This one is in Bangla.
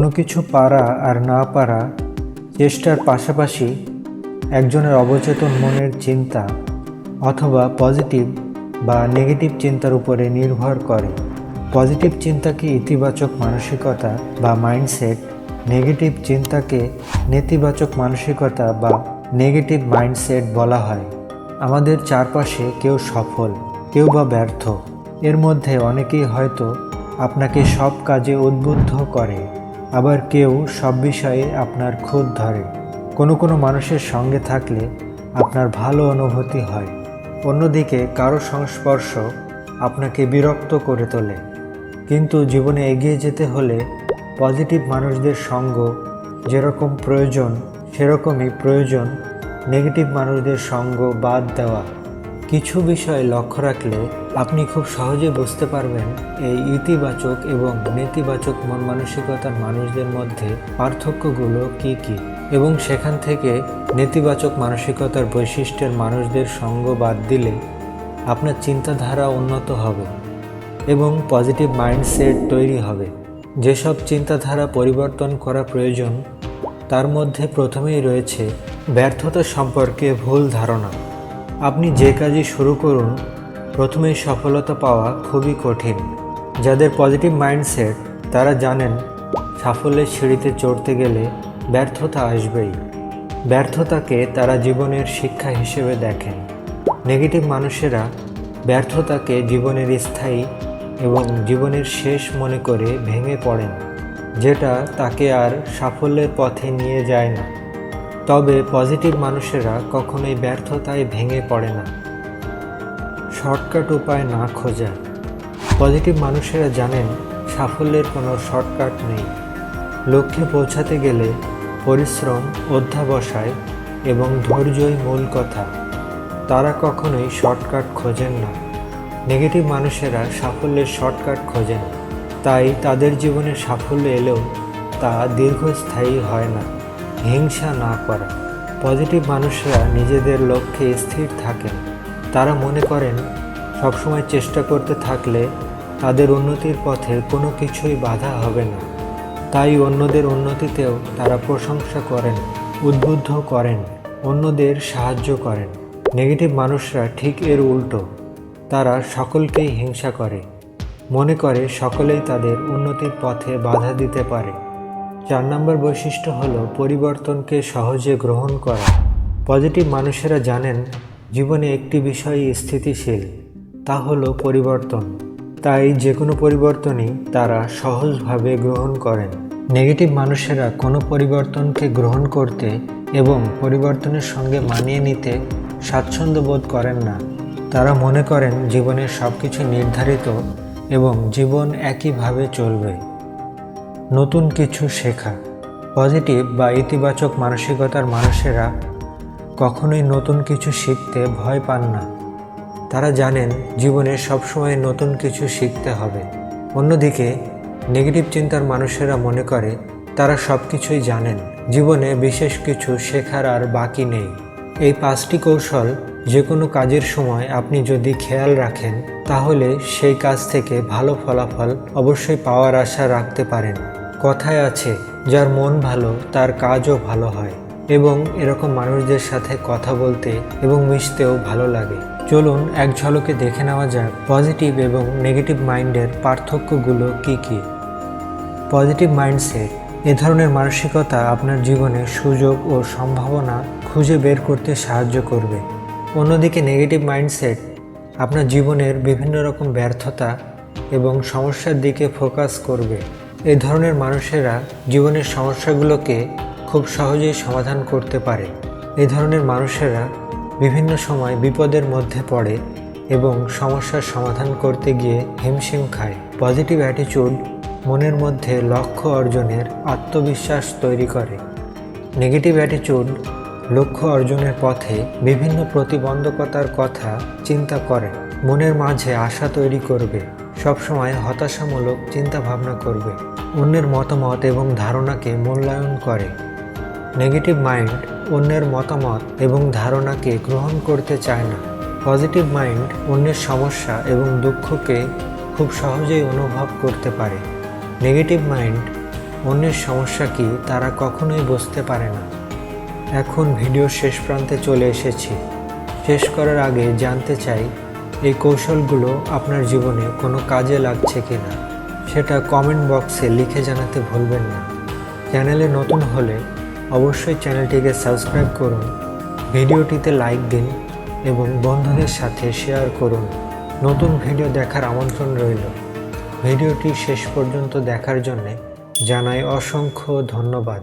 কোনো কিছু পারা আর না পারা চেষ্টার পাশাপাশি একজনের অবচেতন মনের চিন্তা অথবা পজিটিভ বা নেগেটিভ চিন্তার উপরে নির্ভর করে। পজিটিভ চিন্তাকে ইতিবাচক মানসিকতা বা মাইন্ডসেট? নেগেটিভ চিন্তাকে নেতিবাচক মানসিকতা বা নেগেটিভ মাইন্ডসেট বলা হয়। আমাদের চারপাশে কেউ সফল, কেউ বা ব্যর্থ। এর মধ্যে অনেকেই হয়তো আপনাকে সব কাজে উদ্বুদ্ধ করে। আবার কেউ সব বিষয়ে আপনার খুদ ধরে। কোনো কোনো মানুষের সঙ্গে থাকলে আপনার ভালো অনুভূতি হয়। অন্যদিকে কারও সংস্পর্শ আপনাকে বিরক্ত করে তোলে। কিন্তু জীবনে এগিয়ে যেতে হলে পজিটিভ মানুষদের সঙ্গ যেরকম প্রয়োজন, সেরকমই প্রয়োজন নেগেটিভ মানুষদের সঙ্গ বাদ দেওয়া। কিছু বিষয় লক্ষ্য রাখলে আপনি খুব সহজে বুঝতে পারবেন এই ইতিবাচক এবং নেতিবাচক মন মানসিকতার মানুষদের মধ্যে পার্থক্যগুলো কি কি। এবং সেখান থেকে নেতিবাচক মানসিকতার বৈশিষ্ট্যের মানুষদের সঙ্গ বাদ দিলে আপনার চিন্তাধারা উন্নত হবে এবং পজিটিভ মাইন্ডসেট তৈরি হবে। যেসব চিন্তাধারা পরিবর্তন করা প্রয়োজন, তার মধ্যে প্রথমেই রয়েছে ব্যর্থতা সম্পর্কে ভুল ধারণা। আপনি যে কাজই শুরু করুন প্রথমেই সফলতা পাওয়া খুবই কঠিন। যাদের পজিটিভ মাইন্ডসেট তারা জানেন সাফল্যের সিঁড়িতে চড়তে গেলে ব্যর্থতা আসবেই। ব্যর্থতাকে তারা জীবনের শিক্ষা হিসেবে দেখেন। নেগেটিভ মানুষেরা ব্যর্থতাকে জীবনের স্থায়ী এবং জীবনের শেষ মনে করে ভেঙে পড়েন, যেটা তাকে আর সাফল্যের পথে নিয়ে যায় না। তবে পজিটিভ মানুষেরা কখনোই ব্যর্থতায় ভেঙে পড়ে না। শর্টকাট উপায় না খোঁজা। পজিটিভ মানুষেরা জানেন, সাফল্যের কোনো শর্টকাট নেই। লক্ষ্যে পৌঁছাতে গেলে পরিশ্রম, অধ্যাবসায় এবং ধৈর্যই মূল কথা। তারা কখনোই শর্টকাট খোঁজেন না। নেগেটিভ মানুষেরা সাফল্যের শর্টকাট খোঁজেন। তাই তাদের জীবনে সাফল্য এলেও তা দীর্ঘস্থায়ী হয় না। হিংসা না করা। পজিটিভ মানুষরা নিজেদের লক্ষ্যে স্থির থাকেন। তারা মনে করেন, সবসময় চেষ্টা করতে থাকলে তাদের উন্নতির পথে কোনো কিছুই বাধা হবে না। তাই অন্যদের উন্নতিতেও তারা প্রশংসা করেন, উদ্বুদ্ধ করেন, অন্যদের সাহায্য করেন। নেগেটিভ মানুষরা ঠিক এর উল্টো। তারা সকলকেই হিংসা করে। মনে করে সকলেই তাদের উন্নতির পথে বাধা দিতে পারে। চার নম্বর বৈশিষ্ট্য হল পরিবর্তনকে সহজে গ্রহণ করা। পজিটিভ মানুষেরা জানেন, জীবনে একটি বিষয় স্থিতিশীল, তা হলো পরিবর্তন। তাই যে কোনো পরিবর্তনই তারা সহজভাবে গ্রহণ করেন। নেগেটিভ মানুষেরা কোনো পরিবর্তনকে গ্রহণ করতে এবং পরিবর্তনের সঙ্গে মানিয়ে নিতে স্বাচ্ছন্দ্য বোধ করেন না। তারা মনে করেন জীবনের সব কিছু নির্ধারিত এবং জীবন একইভাবে চলবে। নতুন কিছু শেখা। পজিটিভ বা ইতিবাচক মানসিকতার মানুষেরা কখনোই নতুন কিছু শিখতে ভয় পান না। তারা জানেন জীবনে সবসময় নতুন কিছু শিখতে হবে। অন্যদিকে, নেগেটিভ চিন্তার মানুষেরা মনে করে তারা সব কিছুই জানেন। জীবনে বিশেষ কিছু শেখার আর বাকি নেই। এই পাঁচটি কৌশল যে কোনো কাজের সময় আপনি যদি খেয়াল রাখেন, তাহলে সেই কাজ থেকে ভালো ফলাফল অবশ্যই পাওয়ার আশা রাখতে পারেন। কথায় আছে, যার মন ভালো, তার কাজও ভালো হয়। এবং এরকম মানুষদের সাথে কথা বলতে এবং মিশতেও ভালো লাগে। চলুন এক ঝলকে দেখে নেওয়া যাক পজিটিভ এবং নেগেটিভ মাইন্ডের পার্থক্যগুলো কি কি। পজিটিভ মাইন্ডসেট, এ ধরনের মানসিকতা আপনার জীবনে সুযোগ ও সম্ভাবনা খুঁজে বের করতে সাহায্য করবে। অন্যদিকে নেগেটিভ মাইন্ডসেট, আপনার জীবনের বিভিন্ন রকম ব্যর্থতা এবং সমস্যার দিকে ফোকাস করবে। এ ধরনের মানুষেরা জীবনের সমস্যাগুলোকে খুব সহজেই সমাধান করতে পারে। এ ধরনের মানুষেরা বিভিন্ন সময় বিপদের মধ্যে পড়ে এবং সমস্যার সমাধান করতে গিয়ে হিমশিম খায়। পজিটিভ অ্যাটিটিউড মনের মধ্যে লক্ষ্য অর্জনের আত্মবিশ্বাস তৈরি করে। নেগেটিভ অ্যাটিটিউড লক্ষ্য অর্জনের পথে বিভিন্ন প্রতিবন্ধকতার কথা চিন্তা করে। মনের মাঝে আশা তৈরি করবে। সবসময় হতাশামূলক চিন্তা ভাবনা করবে। অন্যের মতামত এবং ধারণাকে মূল্যায়ন করে। নেগেটিভ মাইন্ড অন্যের মতামত এবং ধারণাকে গ্রহণ করতে চায় না। পজিটিভ মাইন্ড অন্যের সমস্যা এবং দুঃখকে খুব সহজেই অনুভব করতে পারে। নেগেটিভ মাইন্ড অন্যের সমস্যা কি তারা কখনোই বুঝতে পারে না। এখন ভিডিও শেষ প্রান্তে চলে এসেছি। শেষ করার আগে জানতে চাই এই কৌশলগুলো আপনার জীবনে কোনো কাজে লাগছে কি না সেটা কমেন্ট বক্সে লিখে জানাতে ভুলবেন না। চ্যানেলে নতুন হলে অবশ্যই চ্যানেলটিকে সাবস্ক্রাইব করুন, ভিডিওটিতে লাইক দিন এবং বন্ধুদের সাথে শেয়ার করুন। নতুন ভিডিও দেখার আমন্ত্রণ রইল। ভিডিওটি শেষ পর্যন্ত দেখার জন্যে জানাই অসংখ্য ধন্যবাদ।